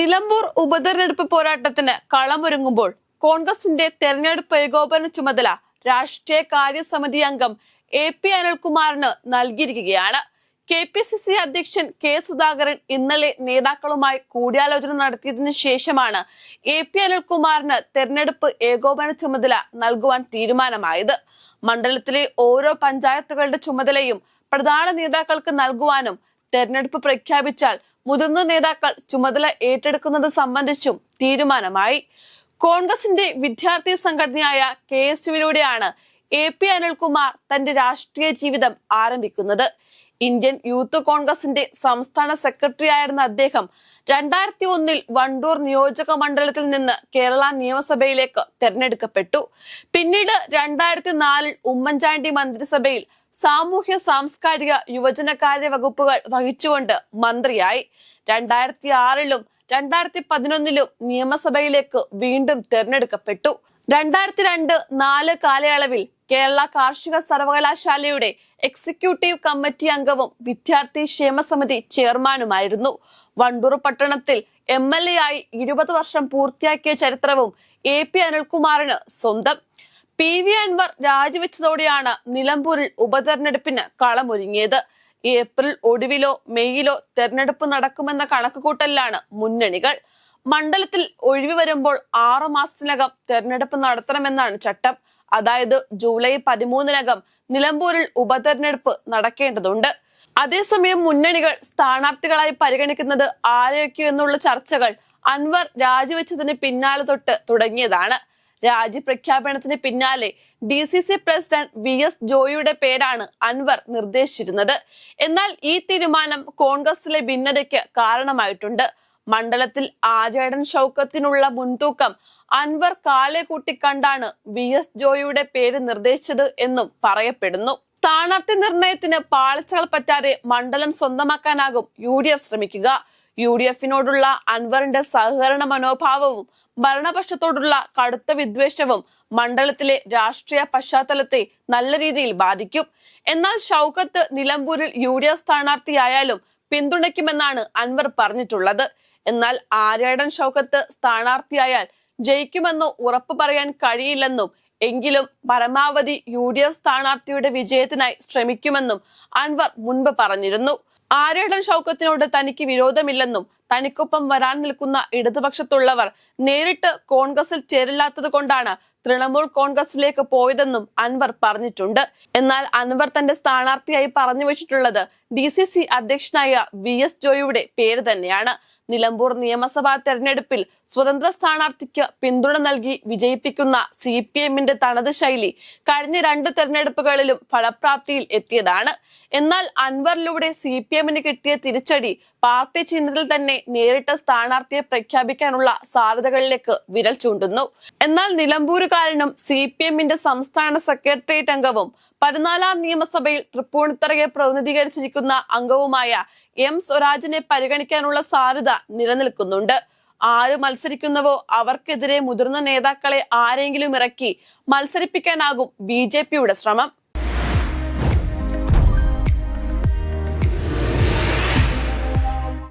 നിലമ്പൂർ ഉപതെരഞ്ഞെടുപ്പ് പോരാട്ടത്തിന് കളമൊരുങ്ങുമ്പോൾ കോൺഗ്രസിന്റെ തെരഞ്ഞെടുപ്പ് ഏകോപന ചുമതല രാഷ്ട്രീയ കാര്യസമിതി അംഗം എ പി അനിൽകുമാറിന് നൽകിയിരിക്കുകയാണ്. കെ പി സി സി അധ്യക്ഷൻ കെ സുധാകരൻ ഇന്നലെ നേതാക്കളുമായി കൂടിയാലോചന നടത്തിയതിനു ശേഷമാണ് എ പി അനിൽകുമാറിന് തെരഞ്ഞെടുപ്പ് ഏകോപന ചുമതല നൽകുവാൻ തീരുമാനമായത്. മണ്ഡലത്തിലെ ഓരോ പഞ്ചായത്തുകളുടെ ചുമതലയും പ്രധാന നേതാക്കൾക്ക് നൽകുവാനും തെരഞ്ഞെടുപ്പ് പ്രഖ്യാപിച്ചാൽ മുതിർന്ന നേതാക്കൾ ചുമതല ഏറ്റെടുക്കുന്നത് സംബന്ധിച്ചും തീരുമാനമായി. കോൺഗ്രസിന്റെ വിദ്യാർത്ഥി സംഘടനയായ കെ എസ് യുവിലൂടെയാണ് എ പി അനിൽകുമാർ തന്റെ രാഷ്ട്രീയ ജീവിതം ആരംഭിക്കുന്നത്. ഇന്ത്യൻ യൂത്ത് കോൺഗ്രസിന്റെ സംസ്ഥാന സെക്രട്ടറി ആയിരുന്ന അദ്ദേഹം രണ്ടായിരത്തി ഒന്നിൽ വണ്ടൂർ നിയോജക മണ്ഡലത്തിൽ നിന്ന് കേരള നിയമസഭയിലേക്ക് തെരഞ്ഞെടുക്കപ്പെട്ടു. പിന്നീട് രണ്ടായിരത്തി നാലിൽ ഉമ്മൻചാണ്ടി മന്ത്രിസഭയിൽ സാമൂഹ്യ സാംസ്കാരിക യുവജനകാര്യ വകുപ്പുകൾ വഹിച്ചുകൊണ്ട് മന്ത്രിയായി. രണ്ടായിരത്തി ആറിലും രണ്ടായിരത്തി പതിനൊന്നിലും നിയമസഭയിലേക്ക് വീണ്ടും തിരഞ്ഞെടുക്കപ്പെട്ടു. രണ്ടായിരത്തി രണ്ട് നാല് കാലയളവിൽ കേരള കാർഷിക സർവകലാശാലയുടെ എക്സിക്യൂട്ടീവ് കമ്മിറ്റി അംഗവും വിദ്യാർത്ഥി ക്ഷേമസമിതി ചെയർമാനുമായിരുന്നു. വണ്ടൂർ പട്ടണത്തിൽ എം എൽ എ ആയി ഇരുപത് വർഷം പൂർത്തിയാക്കിയ ചരിത്രവും എ പി അനിൽകുമാറിന് സ്വന്തം. പി വി അൻവർ രാജിവെച്ചതോടെയാണ് നിലമ്പൂരിൽ ഉപതെരഞ്ഞെടുപ്പിന് കളമൊരുങ്ങിയത്. ഏപ്രിൽ ഒടുവിലോ മെയ്യിലോ തെരഞ്ഞെടുപ്പ് നടക്കുമെന്ന കണക്കുകൂട്ടലിലാണ് മുന്നണികൾ. മണ്ഡലത്തിൽ ഒഴിവ് വരുമ്പോൾ ആറു മാസത്തിനകം തെരഞ്ഞെടുപ്പ് നടത്തണമെന്നാണ് ചട്ടം. അതായത് ജൂലൈ പതിമൂന്നിനകം നിലമ്പൂരിൽ ഉപതെരഞ്ഞെടുപ്പ് നടക്കേണ്ടതുണ്ട്. അതേസമയം മുന്നണികൾ സ്ഥാനാർത്ഥികളായി പരിഗണിക്കുന്നത് ആരെയൊക്കെ എന്നുള്ള ചർച്ചകൾ അൻവർ രാജിവെച്ചതിന് പിന്നാലെ തൊട്ട് തുടങ്ങിയതാണ്. രാജി പ്രഖ്യാപനത്തിന് പിന്നാലെ D C C president V S ജോയിയുടെ പേരാണ് അൻവർ നിർദ്ദേശിച്ചിരുന്നത്. എന്നാൽ ഈ തീരുമാനം കോൺഗ്രസിലെ ഭിന്നതയ്ക്ക് കാരണമായിട്ടുണ്ട്. മണ്ഡലത്തിൽ ആര്യാടൻ ഷൗക്കത്തിനുള്ള മുൻതൂക്കം അൻവർ കാലെ കൂട്ടിക്കണ്ടാണ് വി എസ് ജോയിയുടെ പേര് നിർദ്ദേശിച്ചത് എന്നും പറയപ്പെടുന്നു. സ്ഥാനാർത്ഥി നിർണയത്തിന് പാളിച്ചകൾ പറ്റാതെ മണ്ഡലം സ്വന്തമാക്കാനാകും യു ഡി എഫ് ശ്രമിക്കുക. യു ഡി എഫിനോടുള്ള അൻവറിന്റെ സഹകരണ മനോഭാവവും ഭരണപക്ഷത്തോടുള്ള കടുത്ത വിദ്വേഷവും മണ്ഡലത്തിലെ രാഷ്ട്രീയ പശ്ചാത്തലത്തെ നല്ല രീതിയിൽ ബാധിക്കും. എന്നാൽ ഷൗക്കത്ത് നിലമ്പൂരിൽ യു ഡി എഫ് സ്ഥാനാർത്ഥിയായാലും പിന്തുണയ്ക്കുമെന്നാണ് അൻവർ പറഞ്ഞിട്ടുള്ളത്. എന്നാൽ ആര്യാടൻ ഷൗക്കത്ത് സ്ഥാനാർത്ഥിയായാൽ ജയിക്കുമെന്ന് ഉറപ്പു പറയാൻ കഴിയില്ലെന്നും എങ്കിലും പരമാവധി യു ഡി എഫ് സ്ഥാനാർത്ഥിയുടെ വിജയത്തിനായി ശ്രമിക്കുമെന്നും അൻവർ മുൻപ് പറഞ്ഞിരുന്നു. ആര്യാടൻ ഷൗക്കത്തിനോട് തനിക്ക് വിരോധമില്ലെന്നും തനിക്കൊപ്പം വരാൻ നിൽക്കുന്ന ഇടതുപക്ഷത്തുള്ളവർ നേരിട്ട് കോൺഗ്രസിൽ ചേരില്ലാത്തത് കൊണ്ടാണ് തൃണമൂൽ കോൺഗ്രസിലേക്ക് പോയതെന്നും അൻവർ പറഞ്ഞിട്ടുണ്ട്. എന്നാൽ അൻവർ തന്റെ സ്ഥാനാർത്ഥിയായി പറഞ്ഞു വെച്ചിട്ടുള്ളത് ഡി സി സി അധ്യക്ഷനായ വി എസ് ജോയിയുടെ പേര് തന്നെയാണ്. നിലമ്പൂർ നിയമസഭാ തെരഞ്ഞെടുപ്പിൽ സ്വതന്ത്ര സ്ഥാനാർത്ഥിക്ക് പിന്തുണ നൽകി വിജയിപ്പിക്കുന്ന സി പി എമ്മിന്റെ തനത് ശൈലി കഴിഞ്ഞ രണ്ട് തെരഞ്ഞെടുപ്പുകളിലും ഫലപ്രാപ്തിയിൽ എത്തിയതാണ്. എന്നാൽ അൻവറിലൂടെ സി പി എമ്മിന് കിട്ടിയ തിരിച്ചടി പാർട്ടി ചിഹ്നത്തിൽ തന്നെ നേരിട്ട് സ്ഥാനാർത്ഥിയെ പ്രഖ്യാപിക്കാനുള്ള സാധ്യതകളിലേക്ക് വിരൽ ചൂണ്ടുന്നു. എന്നാൽ നിലമ്പൂരുകാരനും സി പി എമ്മിന്റെ സംസ്ഥാന സെക്രട്ടേറിയറ്റ് അംഗവും പതിനാലാം നിയമസഭയിൽ തൃപ്പൂണിത്തറയെ പ്രതിനിധീകരിച്ചിരിക്കുന്ന അംഗവുമായ എം സ്വരാജിനെ പരിഗണിക്കാനുള്ള സാധ്യത നിലനിൽക്കുന്നുണ്ട്. ആര് മത്സരിക്കുന്നവോ അവർക്കെതിരെ മുതിർന്ന നേതാക്കളെ ആരെങ്കിലും ഇറക്കി മത്സരിപ്പിക്കാനാകും ബി ശ്രമം.